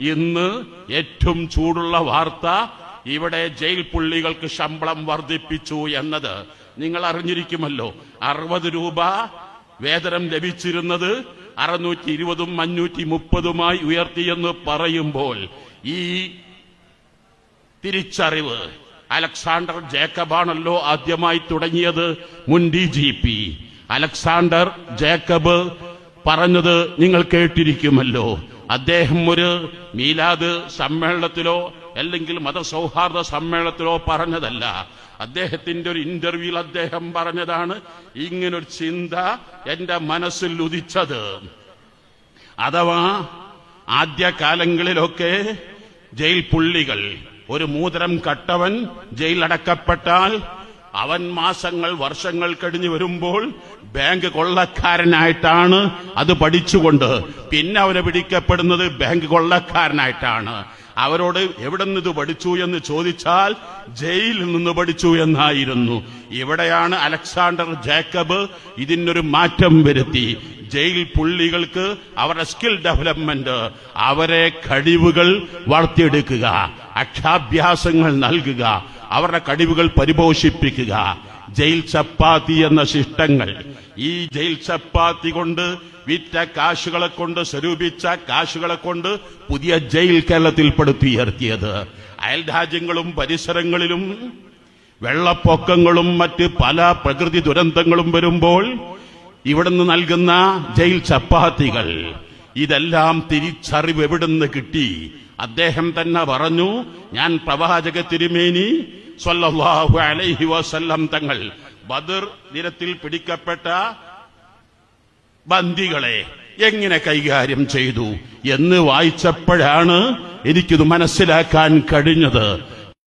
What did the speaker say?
ഇന്ന് ഏറ്റവും ചൂടുള്ള വാർത്ത ഇവിടെ ജയിൽ പുള്ളികൾക്ക് ശമ്പളം വർദ്ധിപ്പിച്ചു എന്നത്. നിങ്ങൾ അറിഞ്ഞിരിക്കുമല്ലോ അറുപത് രൂപ വേതനം ലഭിച്ചിരുന്നത് അറുന്നൂറ്റി ഇരുപതും അഞ്ഞൂറ്റി മുപ്പതുമായി ഉയർത്തിയെന്ന് പറയുമ്പോൾ ഈ തിരിച്ചറിവ് അലക്സാണ്ടർ ജേക്കബാണല്ലോ ആദ്യമായി തുടങ്ങിയത് മുൻ D G P. Alexander Jacob പറഞ്ഞത് നിങ്ങൾ കേട്ടിരിക്കുമല്ലോ. അദ്ദേഹം ഒരു മീലാദ് സമ്മേളനത്തിലോ അല്ലെങ്കിൽ മതസൗഹാർദ്ദ സമ്മേളനത്തിലോ പറഞ്ഞതല്ല. അദ്ദേഹത്തിന്റെ ഒരു ഇന്റർവ്യൂവിൽ അദ്ദേഹം പറഞ്ഞതാണ് ഇങ്ങനൊരു ചിന്ത എന്റെ മനസ്സിൽ ഉദിച്ചത്. അഥവാ ആദ്യ കാലങ്ങളിലൊക്കെ ജയിൽ പുള്ളികൾ ഒരു മൂതരം കട്ടവൻ ജയിലടക്കപ്പെട്ടാൽ അവൻ മാസങ്ങൾ വർഷങ്ങൾ കഴിഞ്ഞു വരുമ്പോൾ ബാങ്ക് കൊള്ളക്കാരനായിട്ടാണ് അത് പഠിച്ചുകൊണ്ട്. പിന്നെ അവനെ പിടിക്കപ്പെടുന്നത് ബാങ്ക് കൊള്ളക്കാരനായിട്ടാണ്. അവരോട് എവിടെ നിന്ന് ഇത് പഠിച്ചു എന്ന് ചോദിച്ചാൽ ജയിലിൽ നിന്ന് പഠിച്ചു എന്നായിരുന്നു. ഇവിടെയാണ് അലക്സാണ്ടർ ജേക്കബ് ഇതിനൊരു മാറ്റം വരുത്തി. ജയിൽ പുള്ളികൾക്ക് അവരുടെ സ്കിൽ ഡെവലപ്മെന്റ് അവരെ കഴിവുകൾ വളർത്തിയെടുക്കുക അക്ഷാഭ്യാസങ്ങൾ നൽകുക അവരുടെ കഴിവുകൾ പരിപോഷിപ്പിക്കുക. ജയിൽ ചപ്പാത്തി എന്ന ശിഷ്ടങ്ങൾ ഈ ജയിൽ ചപ്പാത്തി കൊണ്ട് വിറ്റ കാശുകളെ കൊണ്ട് സ്വരൂപിച്ച കാശുകളെ കൊണ്ട് പുതിയ ജയിൽ കേരളത്തിൽ പടുത്തുയർത്തിയത് അയൽ രാജ്യങ്ങളും പരിസരങ്ങളിലും വെള്ളപ്പൊക്കങ്ങളും മറ്റ് പല പ്രകൃതി ദുരന്തങ്ങളും വരുമ്പോൾ ഇവിടുന്ന് നൽകുന്ന ജയിൽ ചപ്പാത്തികൾ. ഇതെല്ലാം തിരിച്ചറിവ് എവിടുന്ന് കിട്ടി? അദ്ദേഹം തന്നെ പറഞ്ഞു ഞാൻ പ്രവാചക തിരുമേനി അലൈഹി വസല്ലം തങ്ങൾ ബദർ ദിനത്തിൽ പിടിക്കപ്പെട്ട ബന്ദികളെ എങ്ങനെ കൈകാര്യം ചെയ്തു? എന്ന് വായിച്ചപ്പോഴാണ് എനിക്കിത് മനസ്സിലാക്കാൻ കഴിഞ്ഞത്.